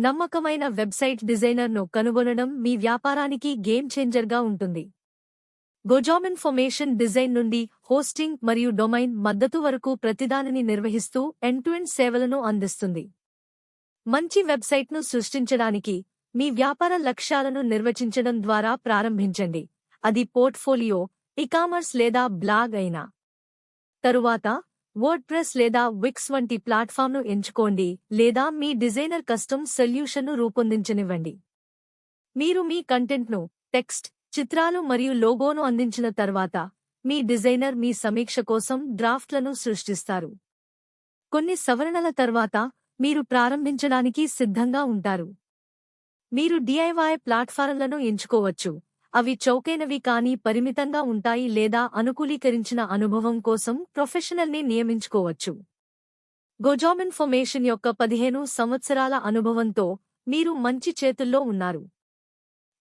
నమ్మకమైన వెబ్సైట్ డిజైనర్ను కనుగొనడం మీ వ్యాపారానికి గేమ్ చేంజర్గా ఉంటుంది. గోజామ్ ఇన్ఫర్మేషన్ డిజైన్ నుండి హోస్టింగ్ మరియు డొమైన్ మద్దతు వరకు ప్రతిదానిని నిర్వహిస్తూ ఎండ్ టు ఎండ్ సేవలను అందిస్తుంది. మంచి వెబ్సైట్ను సృష్టించడానికి మీ వ్యాపార లక్ష్యాలను నిర్వచించడం ద్వారా ప్రారంభించండి. అది పోర్ట్ఫోలియో ఇకామర్స్ లేదా బ్లాగ్ అయినా. తరువాత వర్డ్ప్రెస్ లేదా విక్స్ వంటి ప్లాట్ఫామ్ను ఎంచుకోండి లేదా మీ డిజైనర్ కస్టమ్ సొల్యూషన్ను రూపొందించనివ్వండి. మీరు మీ కంటెంట్ను టెక్స్ట్ చిత్రాలు మరియు లోగోను అందించిన తర్వాత మీ డిజైనర్ మీ సమీక్ష కోసం డ్రాఫ్ట్లను సృష్టిస్తారు. కొన్ని సవరణల తర్వాత మీరు ప్రారంభించడానికి సిద్ధంగా ఉంటారు. మీరు డిఐవై ప్లాట్ఫారంలను ఎంచుకోవచ్చు. అవి చౌకైనవి కానీ పరిమితంగా ఉంటాయి లేదా అనుకూలీకరించిన అనుభవం కోసం ప్రొఫెషనల్ని నియమించుకోవచ్చు. గోజామ్ ఇన్ఫర్మేషన్ యొక్క పదిహేను సంవత్సరాల అనుభవంతో మీరు మంచి చేతుల్లో ఉన్నారు.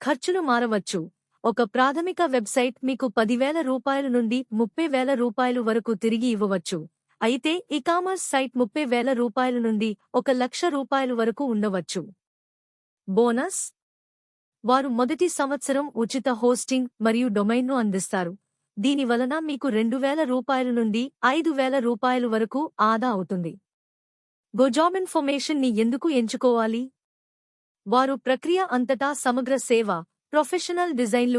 ఖర్చులు మారవచ్చు. ఒక ప్రాథమిక వెబ్సైట్ మీకు పదివేల రూపాయల నుండి ముప్పై వేల రూపాయలు వరకు తిరిగి ఇవ్వవచ్చు. అయితే ఇకామర్స్ సైట్ ముప్పై వేల రూపాయల నుండి ఒక లక్ష రూపాయలు వరకు ఉండవచ్చు. బోనస్ వారు మొదటి సంవత్సరం ఉచిత హోస్టింగ్ మరియు డొమైన్ను అందిస్తారు. దీని వలన మీకు రెండు వేల రూపాయల నుండి ఐదు వేల రూపాయలు వరకు ఆదా అవుతుంది. గోజామ్ ఇన్ఫర్మేషన్ని ఎందుకు ఎంచుకోవాలి? వారు ప్రక్రియ అంతటా సమగ్ర సేవ ప్రొఫెషనల్ డిజైన్లు